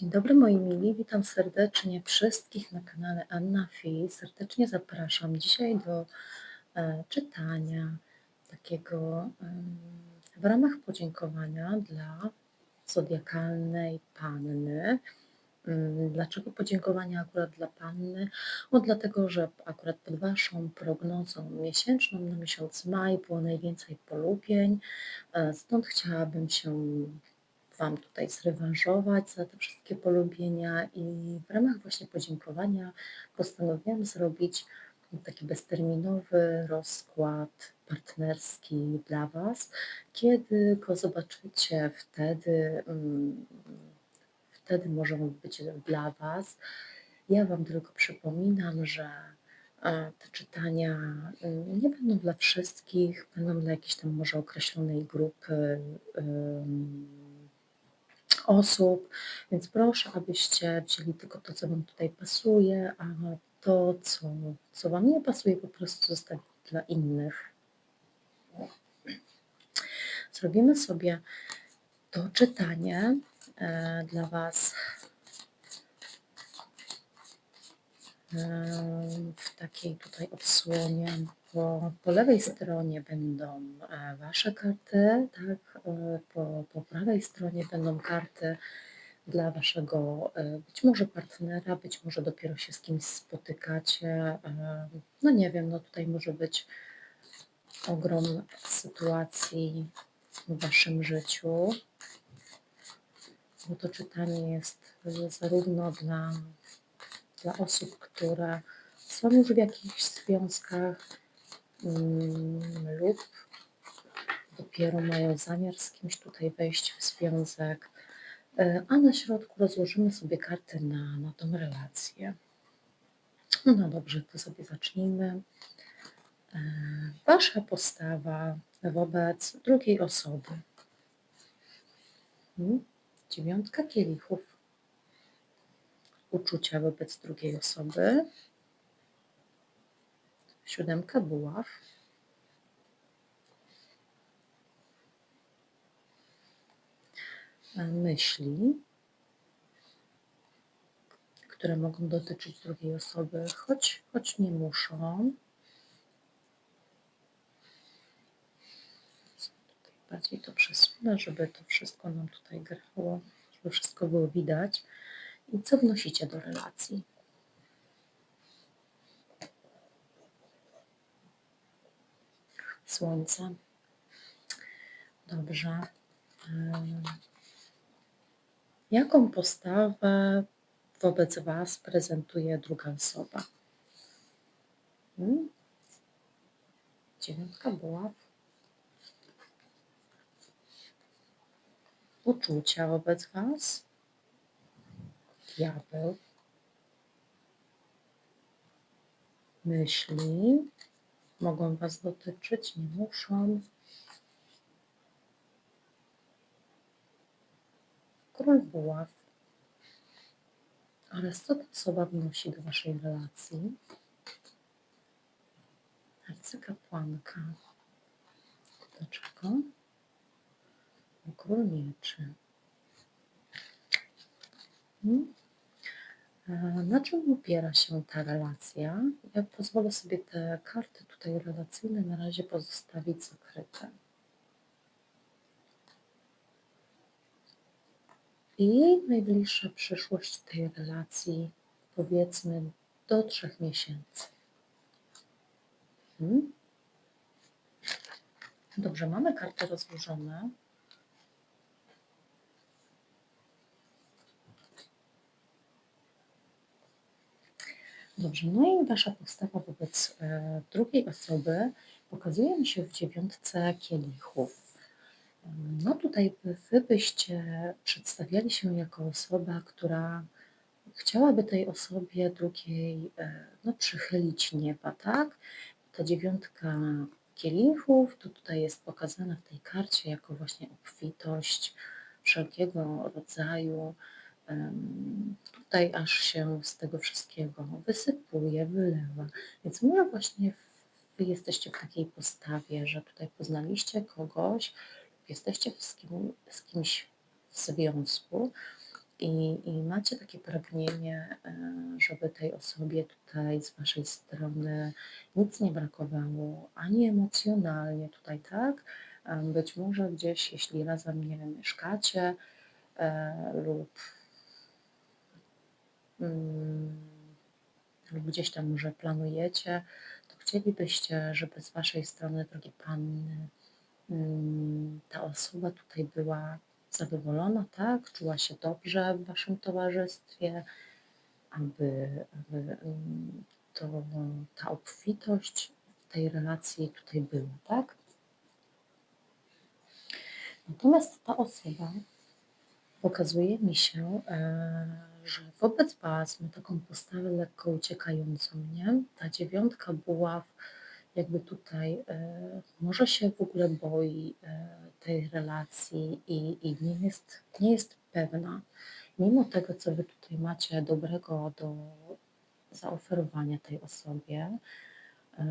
Dzień dobry moi mili, witam serdecznie wszystkich na kanale Anna Fi. Serdecznie zapraszam dzisiaj do e, czytania takiego em, w ramach podziękowania dla zodiakalnej panny. Mm, Dlaczego podziękowania akurat dla panny? No dlatego, że akurat pod waszą prognozą miesięczną na miesiąc maj było najwięcej polubień, e, stąd chciałabym się Wam tutaj zrewanżować za te wszystkie polubienia i w ramach właśnie podziękowania postanowiłam zrobić taki bezterminowy rozkład partnerski dla Was. Kiedy go zobaczycie, wtedy, mm, wtedy może on być dla Was. Ja Wam tylko przypominam, że e, te czytania mm, nie będą dla wszystkich, będą dla jakiejś tam może określonej grupy. Osób, więc proszę, abyście wzięli tylko to, co Wam tutaj pasuje, a to, co, co Wam nie pasuje, po prostu zostawić dla innych. Zrobimy sobie to czytanie e, dla Was e, w takiej tutaj odsłonie. Po, po lewej stronie będą e, Wasze karty, tak? E, po, po prawej stronie będą karty dla Waszego e, być może partnera, być może dopiero się z kimś spotykacie. No nie wiem, no tutaj może być ogrom sytuacji w Waszym życiu, bo to czytanie jest zarówno dla, dla osób, które są już w jakichś związkach lub dopiero mają zamiar z kimś tutaj wejść w związek, E, a na środku rozłożymy sobie karty na, na tą relację. No, no dobrze, to sobie zacznijmy. E, Wasza postawa wobec drugiej osoby. Hmm? Dziewiątka kielichów. Uczucia wobec drugiej osoby. Siódemka buław. Myśli, które mogą dotyczyć drugiej osoby, choć, choć nie muszą. Bardziej to przesunę, żeby to wszystko nam tutaj grało, żeby wszystko było widać. I co wnosicie do relacji? Słońce. Dobrze. Em, Jaką postawę wobec Was prezentuje druga osoba? Hmm? Dziewiątka buław. Uczucia wobec Was. Diabeł. Myśli mogą Was dotyczyć, nie muszą. Król buław. Oraz co ta osoba wnosi do Waszej relacji? Arcykapłanka. Dlaczego? Król mieczy. Hmm? Na czym opiera się ta relacja? Ja pozwolę sobie te karty tutaj relacyjne na razie pozostawić zakryte. I najbliższa przyszłość tej relacji, powiedzmy do trzech miesięcy. Hmm? Dobrze, mamy karty rozłożone. Dobrze, no i Wasza postawa wobec e, drugiej osoby pokazuje mi się w dziewiątce kielichów. No tutaj wy byście przedstawiali się jako osoba, która chciałaby tej osobie drugiej e, no, przychylić nieba, tak? Ta dziewiątka kielichów to tutaj jest pokazana w tej karcie jako właśnie obfitość wszelkiego rodzaju. Tutaj aż się z tego wszystkiego wysypuje, wylewa. Więc może właśnie wy jesteście w takiej postawie, że tutaj poznaliście kogoś, jesteście z, kim, z kimś w związku i, i macie takie pragnienie, e, żeby tej osobie tutaj z Waszej strony nic nie brakowało, ani emocjonalnie tutaj, tak? Em, Być może gdzieś, jeśli razem, nie wiem, mieszkacie e, lub, lub gdzieś tam może planujecie, to chcielibyście, żeby z Waszej strony, drogie panny, ta osoba tutaj była zadowolona, tak? Czuła się dobrze w Waszym towarzystwie, aby, aby to, ta obfitość w tej relacji tutaj była, tak? Natomiast ta osoba pokazuje mi się, e, że wobec Was ma taką postawę lekko uciekającą, nie? Ta dziewiątka buław jakby tutaj e, może się w ogóle boi e, tej relacji i, i nie, jest, nie jest pewna, mimo tego, co Wy tutaj macie dobrego do zaoferowania tej osobie, e,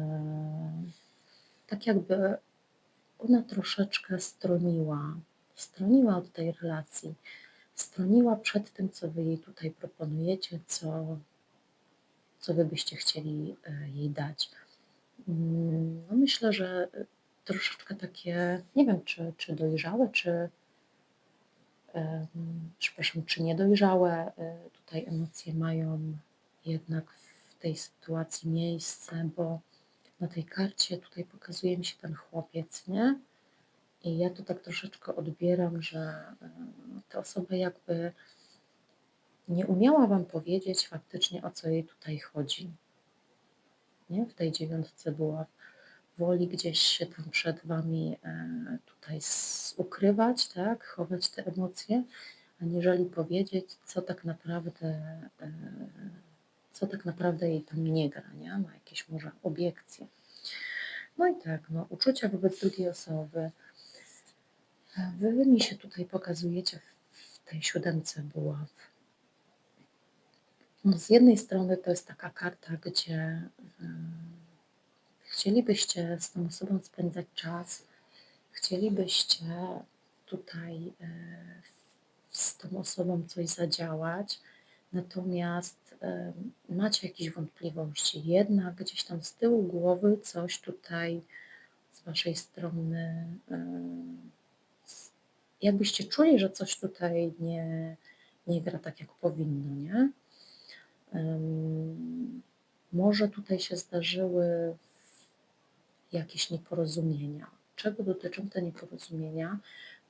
tak jakby ona troszeczkę stroniła, stroniła od tej relacji, stroniła przed tym, co Wy jej tutaj proponujecie, co, co Wy byście chcieli e, jej dać. Mm, No myślę, że e, troszeczkę takie, nie wiem, czy, czy dojrzałe, czy, em, przepraszam, czy niedojrzałe e, tutaj emocje mają jednak w tej sytuacji miejsce, bo na tej karcie tutaj pokazuje mi się ten chłopiec, nie? I ja to tak troszeczkę odbieram, że ta osoba jakby nie umiała Wam powiedzieć faktycznie, o co jej tutaj chodzi. Nie? W tej dziewiątce była woli gdzieś się tam przed Wami e, tutaj ukrywać, tak? chować te emocje, aniżeli powiedzieć, co tak naprawdę, e, co tak naprawdę jej tam nie gra, nie? ma jakieś może obiekcje. No i tak, no, uczucia wobec drugiej osoby. E, Wy mi się tutaj pokazujecie w tej siódemce buław. No, z jednej strony to jest taka karta, gdzie mm, chcielibyście z tą osobą spędzać czas, chcielibyście tutaj e, z tą osobą coś zadziałać, natomiast e, macie jakieś wątpliwości. Jednak gdzieś tam z tyłu głowy coś tutaj z Waszej strony, e, jakbyście czuli, że coś tutaj nie, nie gra tak, jak powinno, nie? Może tutaj się zdarzyły jakieś nieporozumienia. Czego dotyczą te nieporozumienia?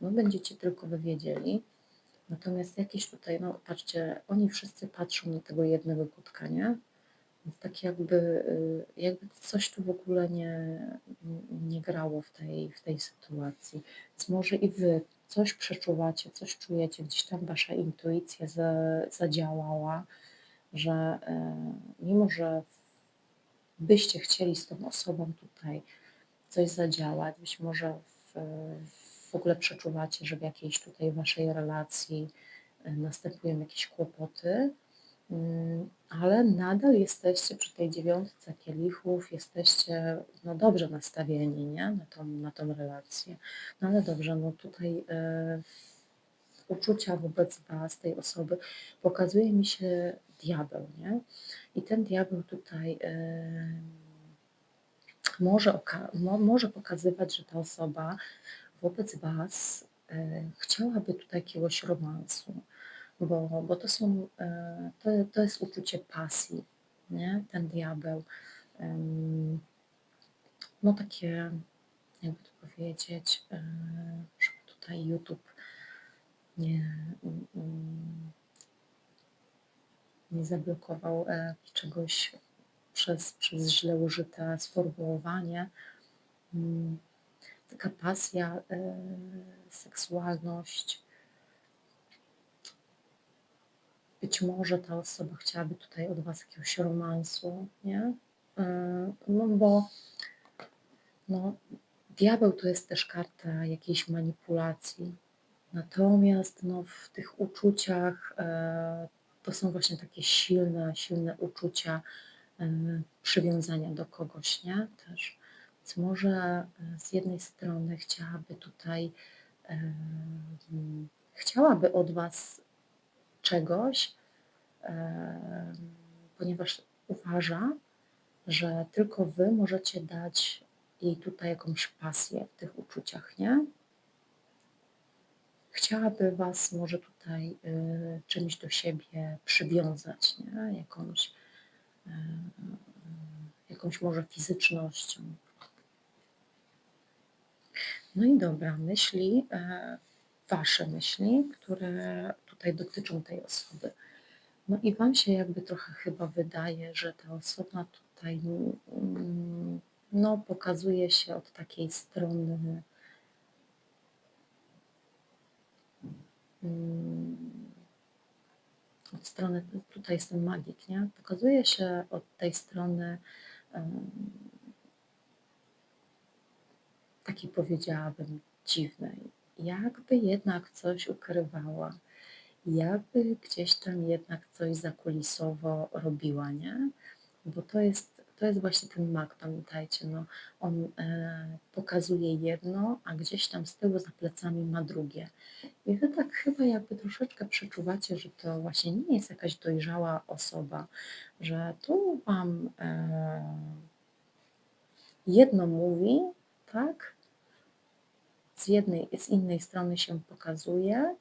No będziecie tylko wy wiedzieli. Natomiast jakieś tutaj, no patrzcie, oni wszyscy patrzą na tego jednego kutka, nie? Więc tak jakby, y, jakby coś tu w ogóle nie, nie grało w tej, w tej sytuacji. Więc może i wy coś przeczuwacie, coś czujecie, gdzieś tam wasza intuicja za, zadziałała, że e, mimo, że byście chcieli z tą osobą tutaj coś zadziałać, być może w, w ogóle przeczuwacie, że w jakiejś tutaj waszej relacji e, następują jakieś kłopoty, ale nadal jesteście przy tej dziewiątce kielichów, jesteście no, dobrze nastawieni nie? Na, tą, na tą relację. No ale dobrze, no tutaj e, uczucia wobec Was, tej osoby, pokazuje mi się diabeł, nie? I ten diabeł tutaj e, może, mo, może pokazywać, że ta osoba wobec Was e, chciałaby tutaj jakiegoś romansu, bo, bo to są, e, to, to jest uczucie pasji, nie? Ten diabeł. No takie, jakby to powiedzieć, e, żeby tutaj YouTube nie, mm, nie zablokował e, czegoś przez, przez źle użyte sformułowanie. Mm, Taka pasja, seksualność. Być może ta osoba chciałaby tutaj od Was jakiegoś romansu, nie? E, No bo no, diabeł to jest też karta jakiejś manipulacji. Natomiast no, w tych uczuciach e, to są właśnie takie silne, silne uczucia e, przywiązania do kogoś, nie? Też. Więc może e, z jednej strony chciałaby tutaj, e, chciałaby od Was czegoś, em, ponieważ uważa, że tylko Wy możecie dać jej tutaj jakąś pasję w tych uczuciach, nie? Chciałaby Was może tutaj y, czymś do siebie przywiązać, nie? Jakąś, y, jakąś może fizycznością. No i dobra, myśli, e, Wasze myśli, które tutaj dotyczą tej osoby. No i Wam się jakby trochę chyba wydaje, że ta osoba tutaj mm, no, pokazuje się od takiej strony mm, od strony, tutaj jest ten magik, nie? Pokazuje się od tej strony em, takiej powiedziałabym dziwnej. Jakby jednak coś ukrywała, jakby gdzieś tam jednak coś zakulisowo robiła, nie? Bo to jest, to jest właśnie ten mag, pamiętajcie, no, on e, pokazuje jedno, a gdzieś tam z tyłu za plecami ma drugie. I wy tak chyba jakby troszeczkę przeczuwacie, że to właśnie nie jest jakaś dojrzała osoba, że tu wam e, jedno mówi, tak? Z jednej, z innej strony się pokazuje,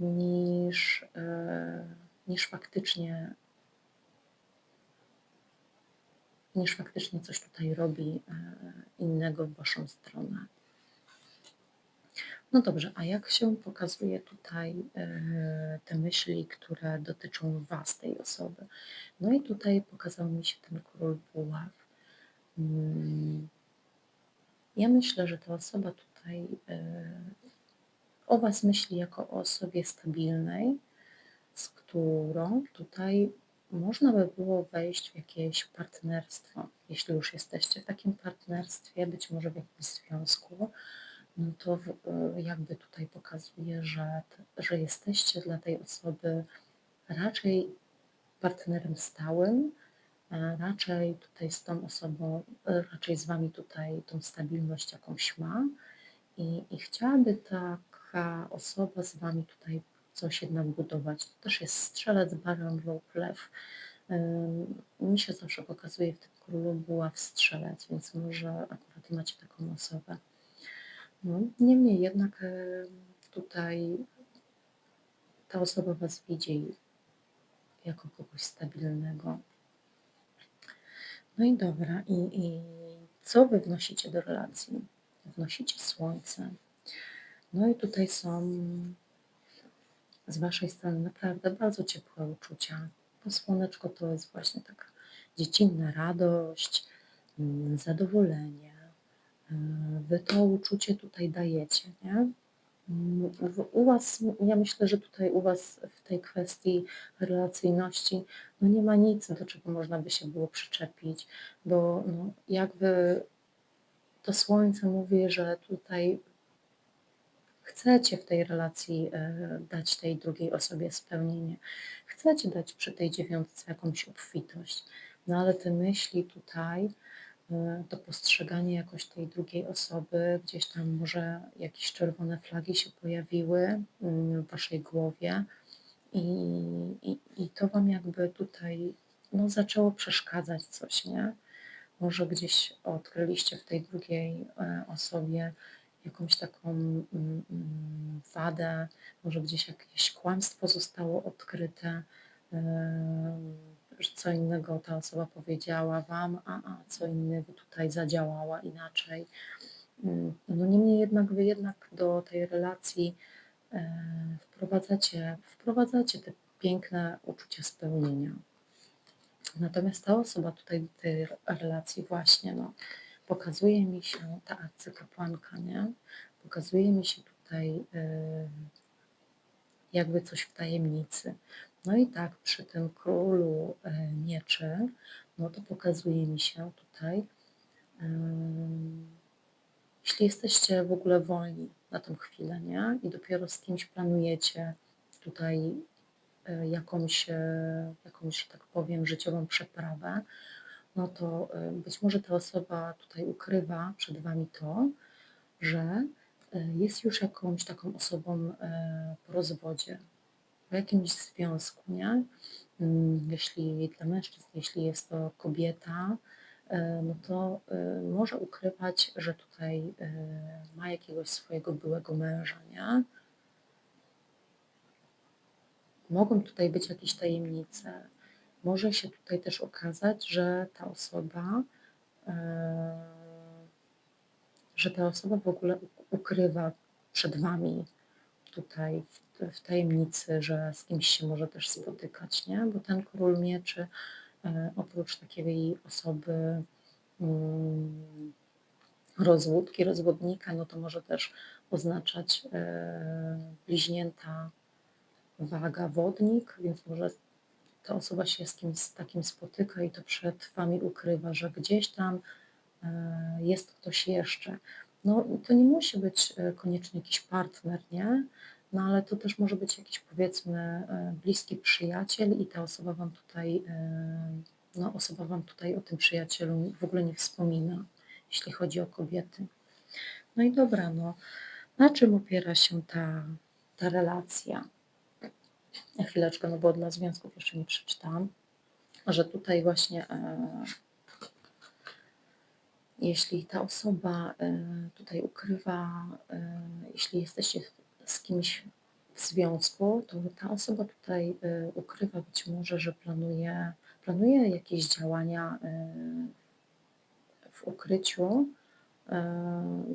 niż, e, niż faktycznie niż faktycznie coś tutaj robi e, innego w Waszą stronę. No dobrze, a jak się pokazuje tutaj e, te myśli, które dotyczą Was, tej osoby? No i tutaj pokazał mi się ten król buław. Mm, ja myślę, że ta osoba tutaj o Was myśli jako o osobie stabilnej, z którą tutaj można by było wejść w jakieś partnerstwo. Jeśli już jesteście w takim partnerstwie, być może w jakimś związku, no to e, jakby tutaj pokazuje, że, że jesteście dla tej osoby raczej partnerem stałym, raczej tutaj z tą osobą, e, raczej z Wami tutaj tą stabilność jakąś ma i, i chciałaby taka osoba z Wami tutaj coś jednak budować. To też jest strzelec, baran lub lew. Mi się zawsze pokazuje w tym królu buław strzelec, więc może akurat macie taką osobę. No, niemniej jednak tutaj ta osoba Was widzi jako kogoś stabilnego. No i dobra, i, i co Wy wnosicie do relacji? Wnosicie słońce. No i tutaj są z Waszej strony naprawdę bardzo ciepłe uczucia. Bo słoneczko to jest właśnie taka dziecinna radość, mm, zadowolenie. E, wy to uczucie tutaj dajecie, nie? Mm, u Was, ja myślę, że tutaj u Was w tej kwestii relacyjności no nie ma nic, do czego można by się było przyczepić, bo no jakby to słońce mówi, że tutaj chcecie w tej relacji e, dać tej drugiej osobie spełnienie, chcecie dać przy tej dziewiątce jakąś obfitość, no ale te myśli tutaj, e, to postrzeganie jakoś tej drugiej osoby, gdzieś tam może jakieś czerwone flagi się pojawiły mm, w waszej głowie i, i, i to wam jakby tutaj no, zaczęło przeszkadzać coś, nie? Może gdzieś odkryliście w tej drugiej e, osobie jakąś taką mm, mm, wadę, może gdzieś jakieś kłamstwo zostało odkryte, że co innego ta osoba powiedziała Wam, a, a co innego tutaj zadziałała inaczej. Mm, no niemniej jednak Wy jednak do tej relacji e, wprowadzacie, wprowadzacie te piękne uczucia spełnienia. Natomiast ta osoba tutaj w tej relacji właśnie, no, pokazuje mi się ta arcykapłanka, nie? Pokazuje mi się tutaj jakby coś w tajemnicy. No i tak przy tym królu yy, mieczy, no to pokazuje mi się tutaj, jeśli jesteście w ogóle wolni na tą chwilę, nie? I dopiero z kimś planujecie tutaj E, jakąś, e, jakąś, tak powiem, życiową przeprawę, no to e, być może ta osoba tutaj ukrywa przed Wami to, że jest już jakąś taką osobą po rozwodzie. o jakimś związku, nie? Mm, jeśli dla mężczyzn, jeśli jest to kobieta, e, no to e, może ukrywać, że tutaj e, ma jakiegoś swojego byłego męża, nie? Mogą tutaj być jakieś tajemnice. Może się tutaj też okazać, że ta osoba, że ta osoba w ogóle ukrywa przed Wami tutaj w, w tajemnicy, że z kimś się może też spotykać, nie? Bo ten król mieczy e, oprócz takiej osoby mm, rozłódki, rozwodnika, no to może też oznaczać e, bliźnięta waga wodnik, więc może ta osoba się z kimś takim spotyka i to przed Wami ukrywa, że gdzieś tam e, jest ktoś jeszcze. No, to nie musi być e, koniecznie jakiś partner, nie? No, ale to też może być jakiś, powiedzmy, e, bliski przyjaciel i ta osoba Wam tutaj, no, osoba Wam tutaj o tym przyjacielu w ogóle nie wspomina, jeśli chodzi o kobiety. No i dobra, no, na czym opiera się ta, ta relacja? Chwileczkę, no bo dla związków jeszcze nie przeczytałam, że tutaj właśnie jeśli ta osoba e, tutaj ukrywa, e, jeśli jesteście z kimś w związku, to ta osoba tutaj e, ukrywa być może, że planuje, planuje jakieś działania w ukryciu,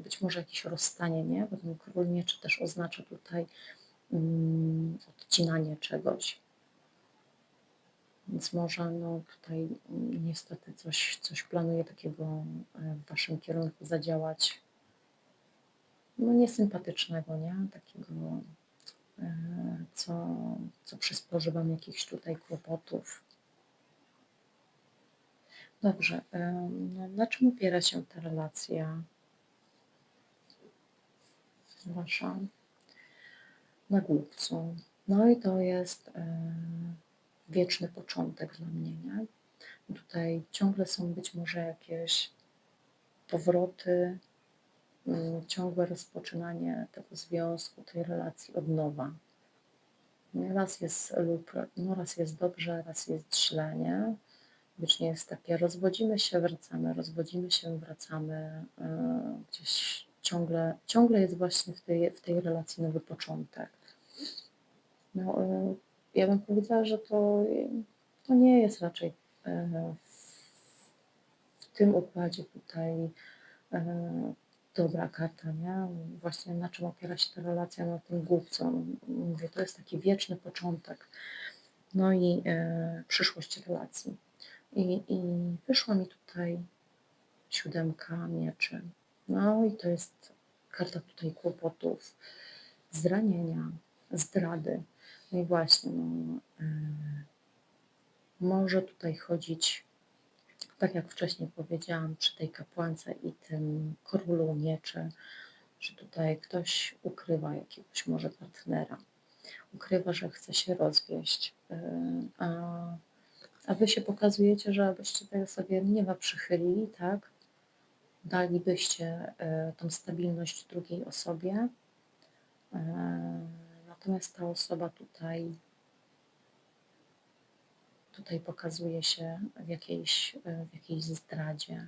być może jakieś rozstanie, nie? Bo ten król mieczy też oznacza tutaj odcinanie czegoś. Więc może no, tutaj niestety coś, coś planuje takiego e, w Waszym kierunku zadziałać no niesympatycznego, nie? Takiego, e, co, co przysporzy Wam jakichś tutaj kłopotów. Dobrze, e, no, na czym opiera się ta relacja Wasza? Na głupcu. No i to jest wieczny początek dla mnie, nie? Tutaj ciągle są być może jakieś powroty, mm, ciągłe rozpoczynanie tego związku, tej relacji od nowa. Raz jest lub, no raz jest dobrze, raz jest źle, nie? Jest takie, rozwodzimy się, wracamy, rozwodzimy się, wracamy, yy, gdzieś ciągle, ciągle jest właśnie w tej, w tej relacji nowy początek. No, yy, ja bym powiedziała, że to, to nie jest raczej e, w tym układzie tutaj e, dobra karta, nie? Właśnie na czym opiera się ta relacja, na tym głupcu. Mówię, to jest taki wieczny początek. No i e, przyszłość relacji. I, I wyszła mi tutaj siódemka mieczy. No i to jest karta tutaj kłopotów, zranienia, zdrady. No i właśnie, no, yy, może tutaj chodzić, tak jak wcześniej powiedziałam, przy tej kapłance i tym królu mieczy, że tutaj ktoś ukrywa jakiegoś może partnera, ukrywa, że chce się rozwieść, yy, a, a wy się pokazujecie, że abyście tej osobie nie przychylili, tak? Dalibyście yy, tą stabilność drugiej osobie. Natomiast ta osoba tutaj, tutaj pokazuje się w jakiejś, w jakiejś zdradzie.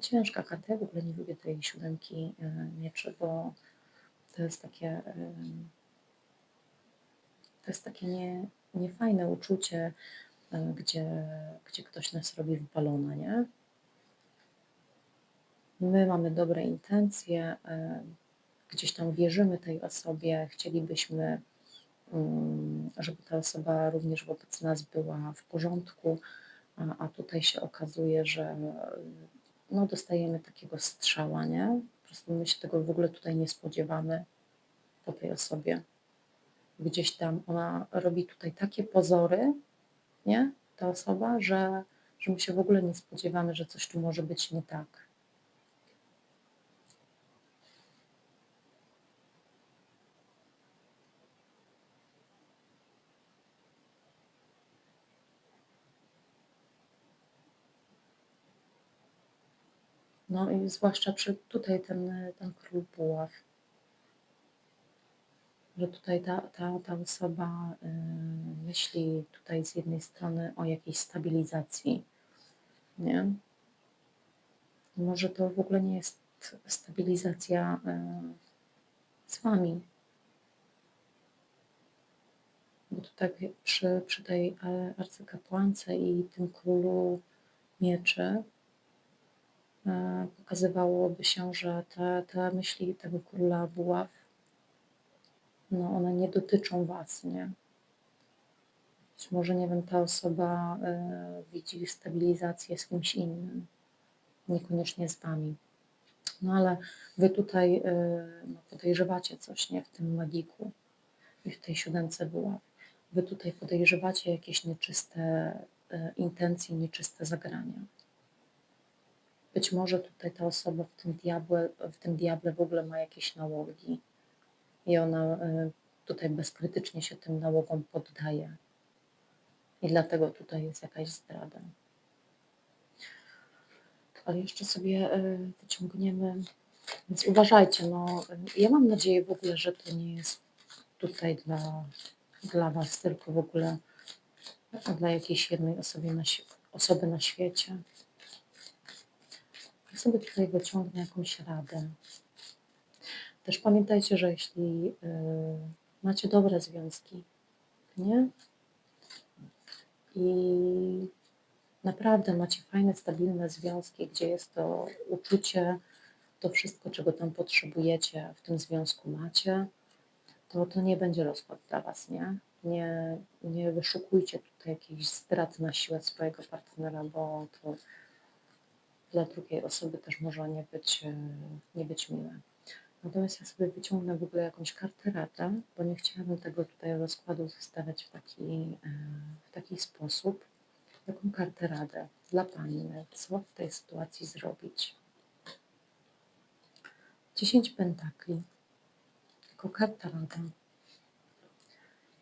Ciężka karta, ja w ogóle nie lubię tej siódemki e, mieczy, bo to jest takie, e, to jest takie nie, niefajne uczucie, e, gdzie, gdzie ktoś nas robi w balona, nie? My mamy dobre intencje, gdzieś tam wierzymy tej osobie, chcielibyśmy, mm, żeby ta osoba również wobec nas była w porządku, a, tutaj się okazuje, że no, dostajemy takiego strzała, nie? Po prostu my się tego w ogóle tutaj nie spodziewamy po tej osobie. Gdzieś tam ona robi tutaj takie pozory, nie? Ta osoba, że, że my się w ogóle nie spodziewamy, że coś tu może być nie tak. No i zwłaszcza przy tutaj ten, ten król buław. że tutaj ta, ta, ta osoba y, myśli tutaj z jednej strony o jakiejś stabilizacji, nie? Może to w ogóle nie jest stabilizacja y, z Wami. Bo tu tak przy, przy tej e, arcykapłance i tym królu mieczy pokazywałoby się, że te, te myśli tego króla buław, no one nie dotyczą Was, nie? Być może, nie wiem, ta osoba e, widzi stabilizację z kimś innym, niekoniecznie z Wami. No ale Wy tutaj no, podejrzewacie coś, nie? W tym magiku i w tej siódemce buław. Wy tutaj podejrzewacie jakieś nieczyste e, intencje, nieczyste zagrania. Być może tutaj ta osoba w tym, diable, w tym diable w ogóle ma jakieś nałogi i ona e, tutaj bezkrytycznie się tym nałogom poddaje. I dlatego tutaj jest jakaś zdrada. Ale jeszcze sobie e, wyciągniemy. Więc uważajcie, no ja mam nadzieję w ogóle, że to nie jest tutaj dla dla Was, tylko w ogóle dla jakiejś jednej osoby na, osoby na świecie. Ja sobie tutaj wyciągnę jakąś radę. Też pamiętajcie, że jeśli y, macie dobre związki, nie? I naprawdę macie fajne, stabilne związki, gdzie jest to uczucie, to wszystko, czego tam potrzebujecie, w tym związku macie, to to nie będzie rozkład dla Was, nie? Nie, nie wyszukujcie tutaj jakichś zdrad na siłę swojego partnera, bo to dla drugiej osoby też może nie być, e, nie być miłe. Natomiast ja sobie wyciągnę w ogóle jakąś kartę radę, bo nie chciałabym tego tutaj rozkładu zostawiać w taki, e, w taki sposób. Jaką kartę radę dla Pani, co w tej sytuacji zrobić? 10 pentakli jako karta rada.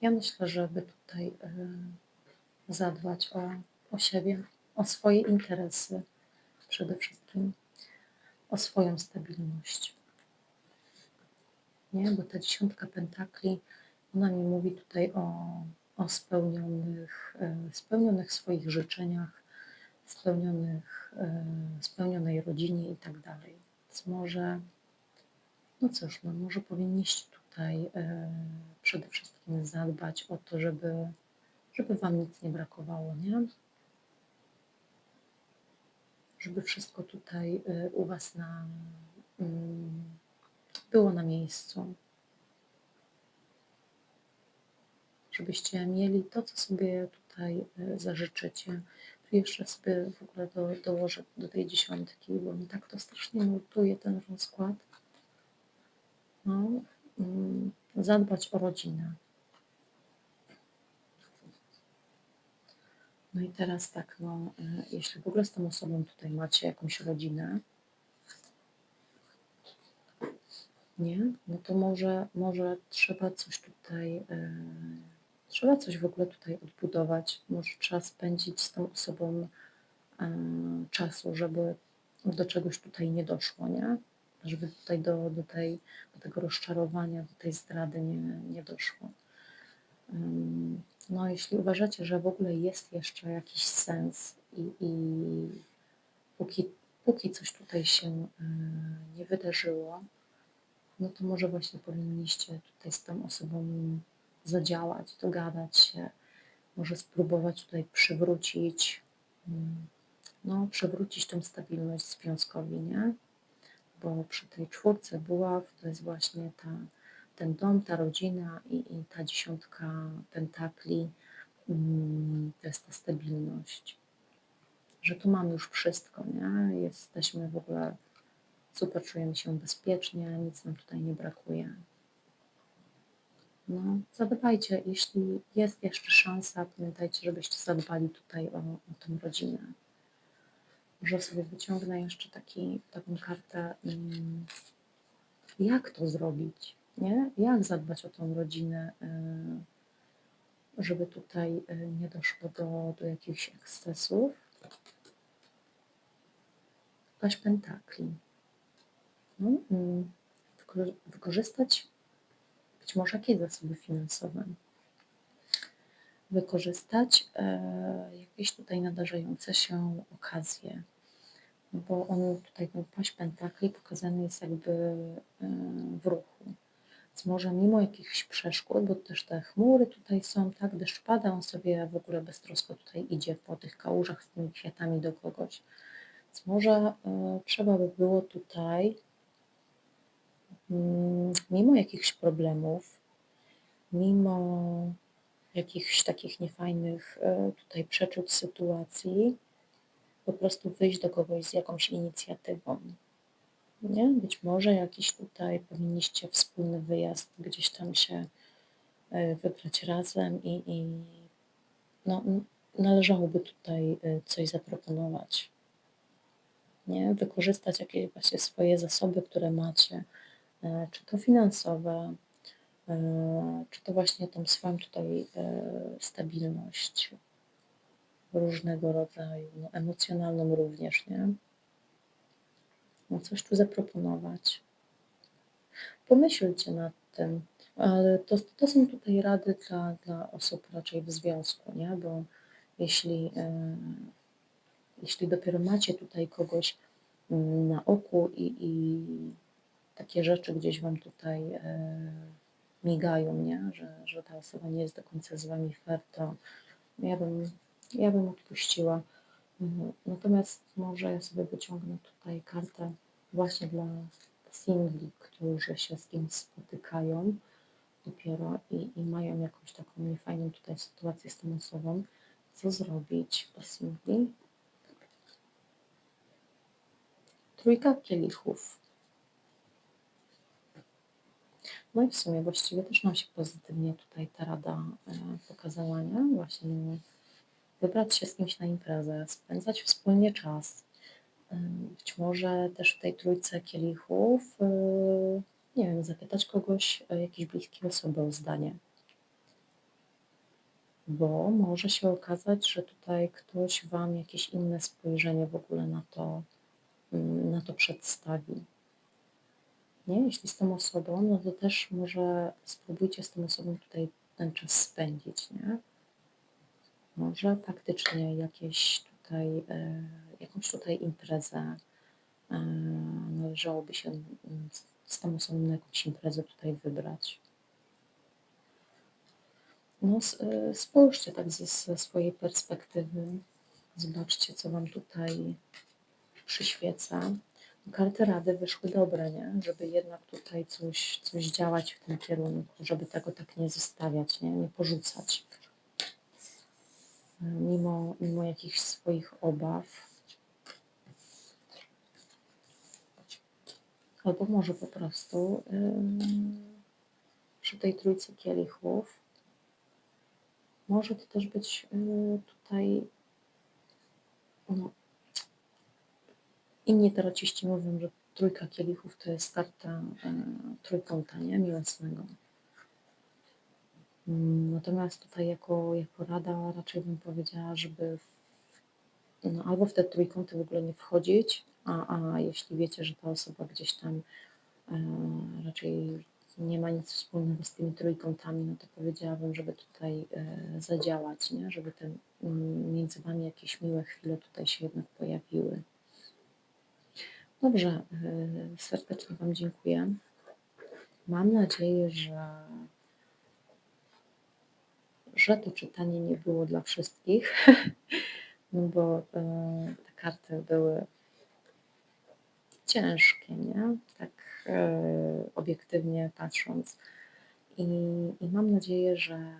Ja myślę, żeby tutaj y, zadbać o, o siebie, o swoje interesy przede wszystkim, o swoją stabilność. Nie, bo ta dziesiątka pentakli, ona mi mówi tutaj o, o spełnionych, y, spełnionych swoich życzeniach, spełnionych, y, spełnionej rodzinie i tak dalej. Więc może no cóż, no może powinniście tutaj e, przede wszystkim zadbać o to, żeby, żeby Wam nic nie brakowało, nie? Żeby wszystko tutaj e, u Was na, mm, było na miejscu. Żebyście mieli to, co sobie tutaj e, zażyczycie. Tu jeszcze sobie w ogóle do, dołożę do tej dziesiątki, bo mi tak to strasznie nurtuje ten rozkład no, mm, zadbać o rodzinę. No i teraz tak, no, e, jeśli w ogóle z tą osobą tutaj macie jakąś rodzinę, nie, no to może, może trzeba coś tutaj, e, trzeba coś w ogóle tutaj odbudować. Może trzeba spędzić z tą osobą e, czasu, żeby do czegoś tutaj nie doszło, nie? żeby tutaj do, do, tej, do tego rozczarowania, do tej zdrady nie, nie doszło. No, jeśli uważacie, że w ogóle jest jeszcze jakiś sens i, i póki, póki coś tutaj się nie wydarzyło, no to może właśnie powinniście tutaj z tą osobą zadziałać, dogadać się, może spróbować tutaj przywrócić, no, przywrócić tą stabilność związkowi, nie? bo przy tej czwórce buław to jest właśnie ta, ten dom, ta rodzina i, i ta dziesiątka pentakli, mm, to jest ta stabilność. Że tu mamy już wszystko, nie? Jesteśmy w ogóle super, czujemy się bezpiecznie, nic nam tutaj nie brakuje. No, zadbajcie, jeśli jest jeszcze szansa, pamiętajcie, żebyście zadbali tutaj o, o tę rodzinę. Może sobie wyciągnę jeszcze taki, taką kartę, mm, jak to zrobić, nie? Jak zadbać o tą rodzinę, y, żeby tutaj y, nie doszło do, do jakichś ekscesów. Paść pentakli. No, wykorzystać, być może jakieś zasoby finansowe. Wykorzystać e, jakieś tutaj nadarzające się okazje, bo on tutaj ten paść pentakli pokazany jest jakby e, w ruchu. Więc może mimo jakichś przeszkód, bo też te chmury tutaj są, tak, deszcz pada, on sobie w ogóle beztrosko tutaj idzie po tych kałużach z tymi kwiatami do kogoś. Więc może e, trzeba by było tutaj mm, mimo jakichś problemów, mimo jakichś takich niefajnych e, tutaj przeczuć sytuacji, po prostu wyjść do kogoś z jakąś inicjatywą. Nie? Być może jakiś tutaj powinniście wspólny wyjazd gdzieś tam się e, wybrać razem i, i no, należałoby tutaj e, coś zaproponować. Nie? Wykorzystać jakieś właśnie swoje zasoby, które macie, czy to finansowe, czy to właśnie tą swoją tutaj stabilność różnego rodzaju, no, emocjonalną również, nie? No coś tu zaproponować. Pomyślcie nad tym, ale to, to są tutaj rady dla, dla osób raczej w związku, nie? Bo jeśli, jeśli dopiero macie tutaj kogoś mm, na oku i, i takie rzeczy gdzieś Wam tutaj migają, nie? Że, że ta osoba nie jest do końca z Wami fair, to ja bym, ja bym odpuściła. Mhm. Natomiast może ja sobie wyciągnę tutaj kartę właśnie dla singli, którzy się z kimś spotykają dopiero i, i mają jakąś taką niefajną tutaj sytuację z tą osobą. Co zrobić dla singli? Trójka kielichów. No i w sumie właściwie też nam się pozytywnie tutaj ta rada e, pokazała, nie? Właśnie wybrać się z kimś na imprezę, spędzać wspólnie czas. E, być może też w tej trójce kielichów, e, nie wiem, zapytać kogoś, jakiejś bliskiej osoby o zdanie. Bo może się okazać, że tutaj ktoś Wam jakieś inne spojrzenie w ogóle na to, mm, na to przedstawi nie? Jeśli z tą osobą, no to też może spróbujcie z tą osobą tutaj ten czas spędzić, nie? Może faktycznie jakieś tutaj, e, jakąś tutaj imprezę e, należałoby się z tą osobą na jakąś imprezę tutaj wybrać. No, e, spójrzcie tak ze, swojej perspektywy, zobaczcie, co Wam tutaj przyświeca karty rady wyszły dobre, nie? Żeby jednak tutaj coś, coś działać w tym kierunku, żeby tego tak nie zostawiać, nie? Nie porzucać. Mimo, mimo jakichś swoich obaw. Albo może po prostu przy tej trójcy kielichów może to też być yy, tutaj no, Inni tarociści mówią, że trójka kielichów to jest karta trójkąta, nie? Miłosnego. Mm, natomiast tutaj jako, jako rada raczej bym powiedziała, żeby w, no, albo w te trójkąty w ogóle nie wchodzić, a, a jeśli wiecie, że ta osoba gdzieś tam e, raczej nie ma nic wspólnego z tymi trójkątami, no to powiedziałabym, żeby tutaj e, zadziałać, nie? żeby te mm, między Wami jakieś miłe chwile tutaj się jednak pojawiły. Dobrze, y, serdecznie Wam dziękuję. Mam nadzieję, że, że to czytanie nie było dla wszystkich, no bo y, te karty były ciężkie, nie? Tak y, obiektywnie patrząc. I, I mam nadzieję, że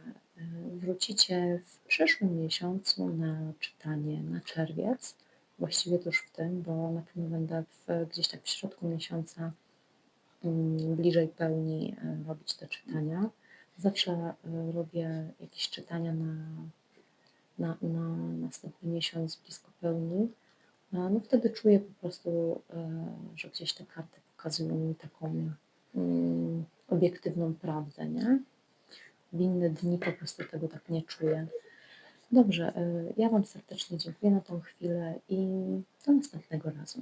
wrócicie w przyszłym miesiącu na czytanie na czerwiec właściwie to już w tym, bo na pewno będę w, gdzieś tak w środku miesiąca mm, bliżej pełni e, robić te czytania. Zawsze e, robię jakieś czytania na, na, na następny miesiąc blisko pełni. No wtedy czuję po prostu, e, że gdzieś te karty pokazują mi taką mm, obiektywną prawdę, nie? W inne dni po prostu tego tak nie czuję. Dobrze, y, ja Wam serdecznie dziękuję na tą chwilę i do następnego razu.